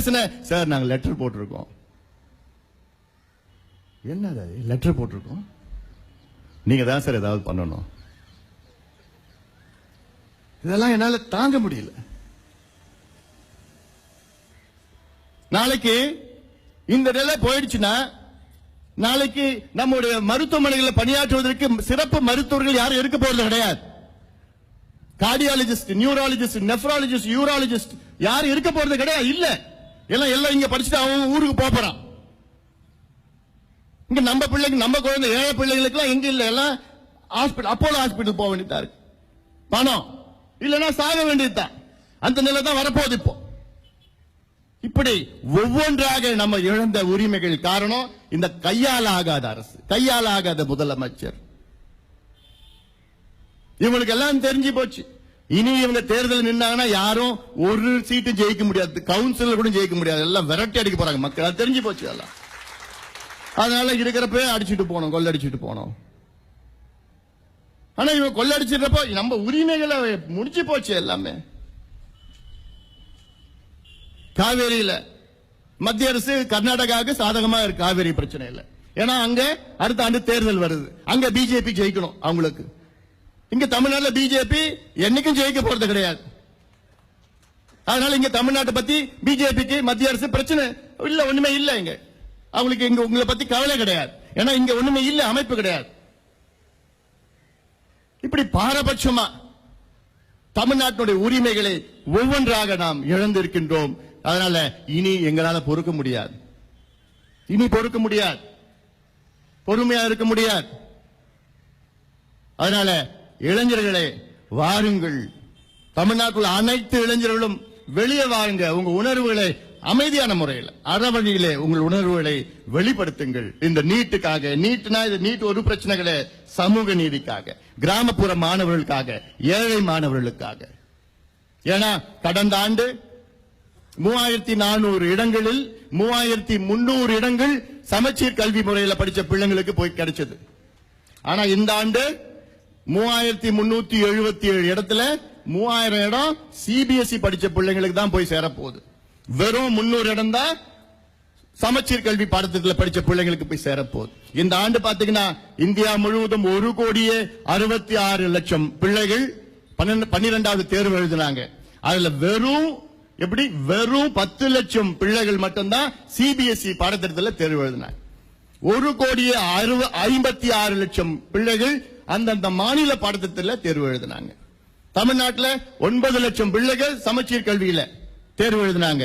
பேசின. சார் நாங்க லெட்டர் போட்டிருக்கோம். என்னது? லெட்டர் போட்டிருக்கோம்? நீங்க தான் சார் ஏதாவது பண்ணணும். இதெல்லாம் என்னால தாங்க முடியல. நாளைக்கு இந்த நிலை போயிடுச்சுன்னா நாளைக்கு நம்முடைய மருத்துவமனைகளில் பணியாற்றுவதற்கு சிறப்பு மருத்துவர்கள் யாரும் இருக்க போறது கிடையாது. கார்டியாலஜிஸ்ட் நியூராலஜிஸ்ட் நெஃப்ராலஜிஸ்ட் யூராலஜிஸ்ட் யாரும் இருக்க போறது கிடையாது. இல்லை. எல்லாம் எல்லாம் இங்க படிச்சுட்டு அவன் ஊருக்கு போறான். இங்க நம்ம பிள்ளைங்க நம்ம குழந்தை ஏழை பிள்ளைகளுக்கு எல்லாம் எங்க இல்ல? எல்லாம் ஹாஸ்பிட்டல் அப்போலோ ஹாஸ்பிட்டல் போக வேண்டியதா இருக்கு. பணம். இல்லைன்னா சாக வேண்டியதுதான் அந்த நிலை தான் வரப்போகுது இப்போ. இப்படி ஒவ்வொன்றாக நம்ம இழந்த உரிமைகள் காரணம் இந்த கையால் ஆகாத அரசு கையால் ஆகாத முதலமைச்சர். இவங்களுக்கு எல்லாம் தெரிஞ்சு போச்சு. இனி இவங்க தேர்தல் நின்னாங்கன்னா யாரும் ஒரு சீட்டு ஜெயிக்க முடியாது. கவுன்சிலர் கூட ஜெயிக்க முடியாது. எல்லாம் விரட்டி அடிக்க போறாங்க மக்கள். அது தெரிஞ்சு போச்சு எல்லாம். அதனால இருக்கிறப்ப அடிச்சுட்டு போனோம். கொள்ளடிச்சுட்டு போனோம். ஆனா இவன் கொள்ளடிச்சிடுறப்போ நம்ம உரிமைகளை முடிச்சு போச்சு எல்லாமே. காவேரியில மத்திய அரசு கர்நாடகாவுக்கு சாதகமா இருக்கு. காவேரி பிரச்சனை இல்லை ஏன்னா அங்க அடுத்த ஆண்டு தேர்தல் வருது. அங்க பிஜேபி ஜெயிக்கணும் அவங்களுக்கு. இங்க தமிழ்நாட்டில் பிஜேபி என்னைக்கும் ஜெயிக்க போறது கிடையாது. அதனால இங்க தமிழ்நாட்டை பத்தி பிஜேபிக்கு மத்திய அரசு பிரச்சனை இல்ல ஒண்ணுமே இல்ல இங்க. அவங்களுக்கு இங்க உங்களை பத்தி கவலை கிடையாது. ஏன்னா இங்க ஒண்ணுமே இல்ல அமைப்பு கிடையாது. இப்படி பாரபட்சமா தமிழ்நாட்டினுடைய உரிமைகளை ஒவ்வொன்றாக நாம் இழந்திருக்கின்றோம். அதனால இனி எங்களால பொறுக்க முடியாது. இனி பொறுக்க முடியாது. பொறுமையா இருக்க முடியாது. அதனால இளைஞர்களே வாருங்கள். தமிழ்நாட்டில் அனைத்து இளைஞர்களும் வெளியே வாருங்க. உங்க உணர்வுகளை அமைதியான முறையில் அறவழியிலே உங்கள் உணர்வுகளை வெளிப்படுத்துங்கள். இந்த நீட்டுக்காக நீட்டுனா இது நீட் ஒரு பிரச்சனை கிடையாது சமூக நீதிக்காக கிராமப்புற மாணவர்களுக்காக ஏழை மாணவர்களுக்காக. ஏன்னா கடந்த ஆண்டு மூவாயிரத்தி நானூறு இடங்களில் மூவாயிரத்தி முன்னூறு இடங்கள் சமச்சீர் கல்வி முறையில் படிச்ச பிள்ளைங்களுக்கு போய் கிடைச்சது. ஆனா இந்த ஆண்டு மூவாயிரத்தி முன்னூத்தி எழுபத்தி ஏழு இடத்துல மூவாயிரம் இடம் சிபிஎஸ்இ படிச்ச பிள்ளைங்களுக்கு தான் போய் சேரப்போகுது. வெறும் முன்னூறு இடம் தான் சமச்சீர் கல்வி பாடத்திட்டத்தில் படிச்ச பிள்ளைங்களுக்கு போய் சேரப்போகுது. இந்த ஆண்டு பாத்தீங்கன்னா இந்தியா முழுவதும் ஒரு கோடியே அறுபத்தி ஆறு லட்சம் பிள்ளைகள் பன்னெண்டு பன்னிரெண்டாவது தேர்வு எழுதினாங்க. அதுல வெறும் எப்படி? வெறும் பத்து லட்சம் பிள்ளைகள் மட்டும்தான் சிபிஎஸ்இ பாடத்திட்டத்தில் தேர்வு எழுதினாங்க. ஒரு கோடியே ஐம்பத்தி ஆறு லட்சம் பிள்ளைகள் அந்தந்த மாநில பாடத்திட்டத்தில் தேர்வு எழுதினாங்க. தமிழ்நாட்டில் ஒன்பது லட்சம் பிள்ளைகள் சமச்சீர் கல்வியில தேர்வு எழுதினாங்க.